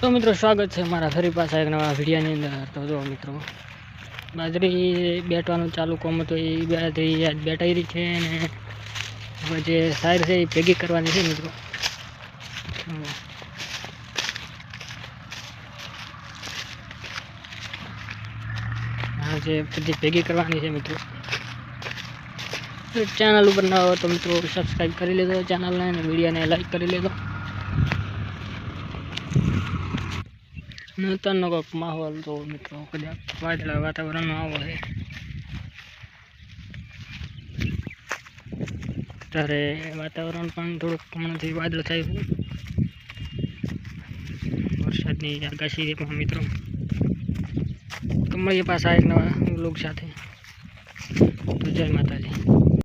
તો મિત્રો સ્વાગત છે મારા ફરી પાછા એક નવા વિડીયાની અંદર. તો જો મિત્રો બાજરી બેઠવાનું ચાલુ કોમ તો એ બાજરી આજ બેટાઈ રહી છે અને જે સાર છે એ ભેગી કરવાની છે મિત્રો. જે બધી ભેગી કરવાની છે મિત્રો. ચેનલ ઉપર ન હોય તો મિત્રો સબસ્ક્રાઈબ કરી લેજો ચેનલને અને વિડીયોને લાઈક કરી લેજો. નૂતનનો કોઈક માહોલ તો મિત્રો કદાચ વાદળા વાતાવરણનો આવો છે. ત્યારે વાતાવરણ પણ થોડુંક હમણાંથી વાદળ થયું વરસાદની આગાશી પણ મિત્રો. મળીએ પાછા એક નવા લોક સાથે. તો જય માતાજી